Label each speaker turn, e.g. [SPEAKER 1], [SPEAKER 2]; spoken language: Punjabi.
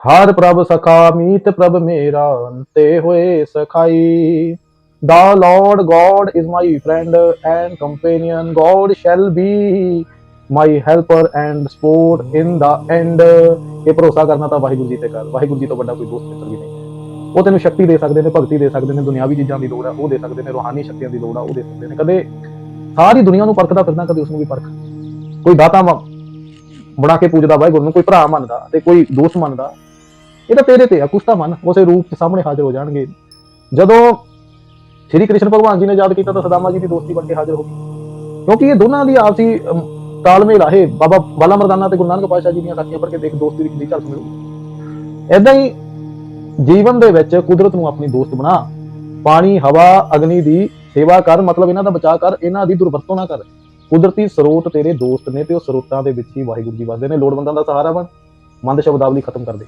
[SPEAKER 1] ਹਰ ਪ੍ਰਭ ਸਖਾ, ਮੀਤ ਪ੍ਰਭ ਮੇਰਾ, ਅੰਤੇ ਹੋਏ ਸਖਾਈ The Lord God is my friend and companion. God shall be my helper and support in the end. ਇਹ ਭਰੋਸਾ ਕਰਨਾ ਤਾਂ ਵਾਹਿਗੁਰੂ ਜੀ ਤੇ ਕਰ ਵਾਹਿਗੁਰੂ ਜੀ ਤੋਂ ਵੱਡਾ ਕੋਈ ਦੋਸਤ ਮਿੱਤਰ ਵੀ ਨਹੀਂ ਉਹ ਤੈਨੂੰ ਸ਼ਕਤੀ ਦੇ ਸਕਦੇ ਨੇ, ਭਗਤੀ ਦੇ ਸਕਦੇ ਨੇ, ਦੁਨਿਆਵੀ ਚੀਜ਼ਾਂ ਦੀ ਲੋੜ ਆ, ਉਹ ਦੇ ਸਕਦੇ ਨੇ, ਰੋਹਾਨੀ ਸ਼ਕਤੀਆਂ ਦੀ ਲੋੜ ਆ, ਉਹ ਦੇ ਸਕਦੇ ਨੇ ਕਦੇ ਸਾਰੀ ਦੁਨੀਆ ਨੂੰ ਪਰਖਦਾ ਫਿਰਦਾ, ਕਦੇ ਉਸ ਨੂੰ ਵੀ ਪਰਖ ਕੋਈ ਦਾਤਾ ਬਣਾ ਕੇ ਪੂਜਦਾ ਵਾਹਿਗੁਰੂ ਨੂੰ, ਕੋਈ ਭਰਾ ਮੰਨਦਾ ਤੇ ਕੋਈ ਦੋਸਤ ਮੰਨਦਾ ਇਹ ਤਾਂ ਤੇਰੇ ਤੇ ਆ, ਕੁਛ ਤਾਂ ਮੰਨ, ਉਸੇ ਰੂਪ ਚ ਸਾਹਮਣੇ ਹਾਜ਼ਰ ਹੋ ਜਾਣਗੇ। ਜਦੋਂ ਸ਼੍ਰੀ ਕ੍ਰਿਸ਼ਨ ਭਗਵਾਨ ਜੀ ਨੇ ਯਾਦ ਕੀਤਾ ਤਾਂ ਸਦਾਮਾ ਜੀ ਦੀ ਦੋਸਤੀ ਬਣ ਕੇ ਹਾਜ਼ਰ ਹੋ ਗਈ। ਕਿਉਂਕਿ ਇਹ ਦੋਨਾਂ ਦੀ ਆਪਸੀ ਤਾਲਮੇਲ ਆ, ਇਹ ਬਾਬਾ ਬਾਲਾ ਮਰਦਾਨਾ ਤੇ ਗੁਰੂ ਨਾਨਕ ਪਾਤਸ਼ਾਹ ਜੀ ਦੀਆਂ ਸਾਖੀਆਂ ਪੜ੍ਹ ਕੇ ਦੇਖ ਦੋਸਤੀ ਦੀ ਕਿੰਨੀ ਝਲਕ ਮਿਲੂ ਏਦਾਂ ਹੀ ਜੀਵਨ ਦੇ ਵਿੱਚ ਕੁਦਰਤ ਨੂੰ ਆਪਣੀ ਦੋਸਤ ਬਣਾ। ਪਾਣੀ, ਹਵਾ, ਅਗਨੀ ਦੀ ਸੇਵਾ ਕਰ, ਮਤਲਬ ਇਹਨਾਂ ਦਾ ਬਚਾਅ ਕਰ, ਇਹਨਾਂ ਦੀ ਦੁਰਵਰਤੋਂ ਨਾ ਕਰ। ਕੁਦਰਤੀ ਸਰੋਤ ਤੇਰੇ ਦੋਸਤ ਨੇ ਤੇ ਉਹ ਸਰੋਤਾਂ ਦੇ ਵਿੱਚ ਹੀ ਵਾਹਿਗੁਰੂ ਜੀ ਵਸਦੇ ਨੇ। ਲੋੜਵੰਦਾਂ ਦਾ ਸਹਾਰਾ ਬਣ। ਮੰਦ ਸ਼ਬਦਾਵਲੀ ਖਤਮ ਕਰ ਦੇ।